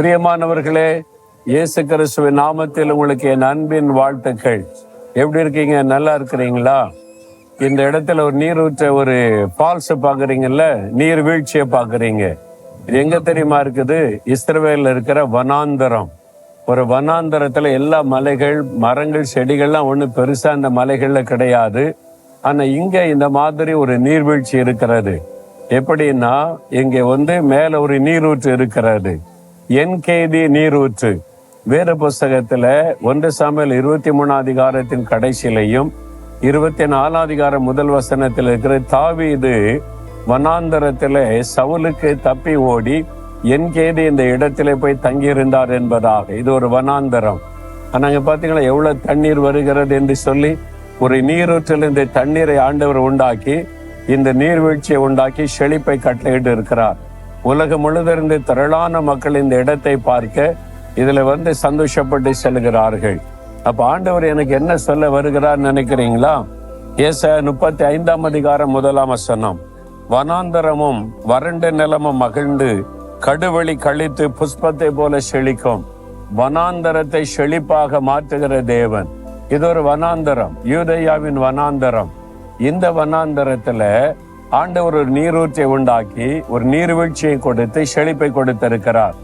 பிரியமானவர்களே இயேசு கிறிஸ்துவின் நாமத்தில் உங்களுக்கு என் அன்பின் வாழ்த்துக்கள். எப்படி இருக்கீங்க? நல்லா இருக்கிறீங்களா? இந்த இடத்துல ஒரு நீரூற்ற ஒரு ஃபால்ஸ் பாக்குறீங்கல்ல நீர் வீழ்ச்சியை பாக்குறீங்க இது எங்க தெரியுமா இருக்குது? இஸ்ரவேல்ல இருக்கிற வனாந்தரம். ஒரு வனாந்தரத்துல எல்லா மலைகள் மரங்கள் செடிகள்லாம் ஒன்றும் பெருசா அந்த மலைகள்ல கிடையாது. ஆனா இங்க இந்த மாதிரி ஒரு நீர்வீழ்ச்சி இருக்கிறது. எப்படின்னா இங்க வந்து மேல ஒரு நீரூற்று இருக்கிறது. என்கேதி நீரூற்று. வேறு புஸ்தகத்தில் ஒன்று சாமியல் இருபத்தி மூணாம் அதிகாரத்தின் கடைசியிலையும் இருபத்தி நாலாம் அதிகாரம் முதல் வசனத்தில் இருக்கிற தாவீது வனாந்தரத்தில் சவுலுக்கு தப்பி ஓடி என்கேதி இந்த இடத்துல போய் தங்கியிருந்தார் என்பதாக. இது ஒரு வனாந்தரம். ஆனால் அங்க பாத்தீங்களா எவ்வளோ தண்ணீர் வருகிறது என்று சொல்லி ஒரு நீரூற்றில் இந்த தண்ணீரை ஆண்டவர் உண்டாக்கி இந்த நீர்வீழ்ச்சியை உண்டாக்கி செழிப்பை கட்டளையிட்டு இருக்கிறார். உலகம் முழுதிருந்து திரளான மக்கள் இந்த இடத்தை பார்க்க இதுல வந்து சந்தோஷப்பட்டு செல்கிறார்கள். அப்ப ஆண்டவர் எனக்கு என்ன சொல்ல வருகிறார் நினைக்கிறீங்களா? ஏச முப்பத்தி ஐந்தாம் அதிகாரம் முதலாம் வசனம். வனாந்தரமும் வறண்ட நிலமும் மகிழ்ந்து கடுவழி கழித்து புஷ்பத்தை போல செழிக்கும். வனாந்தரத்தை செழிப்பாக மாற்றுகிற தேவன். இது ஒரு வனாந்தரம். யூதையாவின் வனாந்தரம். இந்த வனாந்தரத்துல ஆண்டவர் ஒரு நீரூற்றை உண்டாக்கி ஒரு நீர்வீழ்ச்சியை கொடுத்து செழிப்பை கொடுத்திருக்கிறார்.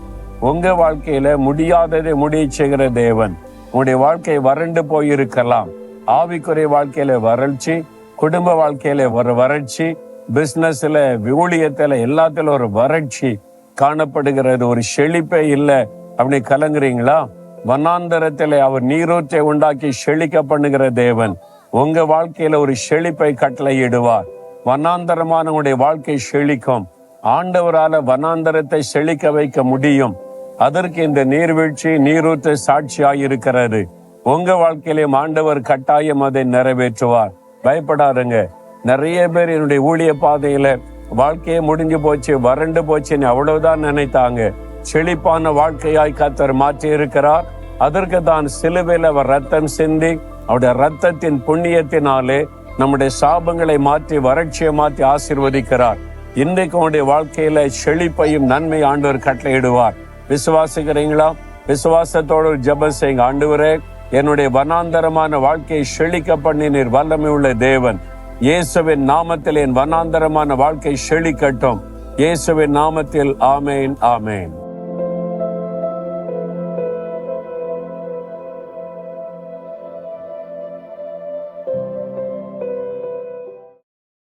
உங்க வாழ்க்கையில முடியாததை முடிய செய்கிற தேவன். உங்களுடைய வாழ்க்கை வறண்டு போயிருக்கலாம். ஆவிக்குறை வாழ்க்கையில வறட்சி குடும்ப வாழ்க்கையில ஒரு வறட்சி பிசினஸ்ல ஊழியத்துல எல்லாத்துல ஒரு வறட்சி காணப்படுகிறது. ஒரு செழிப்பே இல்லை. அப்படி கலங்குறீங்களா? வனாந்தரத்துல அவர் நீரூற்றை உண்டாக்கி செழிக்க பண்ணுகிற தேவன். உங்க வாழ்க்கையில ஒரு செழிப்பை கட்டளையிடுவார். வனாந்தரமான உங்களுடைய வாழ்க்கை செழிக்கும். ஆண்டவரால வனாந்தரத்தை செழிக்க வைக்க முடியும். அதற்கு இந்த நீர்வீழ்ச்சி நீரூற்று சாட்சியாய் இருக்கிறது உங்க வாழ்க்கையிலும் ஆண்டவர் கட்டாயம் அதை நிறைவேற்றுவார். பயப்படாருங்க நிறைய பேர் என்னுடைய ஊழிய பாதையில வாழ்க்கையே முடிஞ்சு போச்சு வறண்டு போச்சுன்னு அவ்வளவுதான் நினைத்தாங்க. செழிப்பான வாழ்க்கையாய் கத்தர் மாற்றி இருக்கிறார் அதற்கு தான் சிலுவையில் அவர் ரத்தம் சிந்தி அவருடைய ரத்தத்தின் புண்ணியத்தினாலே நம்முடைய சாபங்களை மாற்றி வறட்சியை மாற்றி ஆசிர்வதிக்கிறார். இன்றைக்கு உங்களுடைய வாழ்க்கையில செழிப்பையும் நன்மை ஆண்டவர் கட்டளையிடுவார் விசுவாசிக்கிறீங்களா? விசுவாசத்தோடு ஒரு ஜெபம் செய்யுங்க. ஆண்டவரே என்னுடைய வனாந்தரமான வாழ்க்கையை செழிக்க பண்ணி நீர் வல்லமை உள்ள தேவன். இயேசுவின் நாமத்தில் என் வனாந்தரமான வாழ்க்கை செழிக்கட்டும். இயேசுவின் நாமத்தில் ஆமேன் ஆமேன்.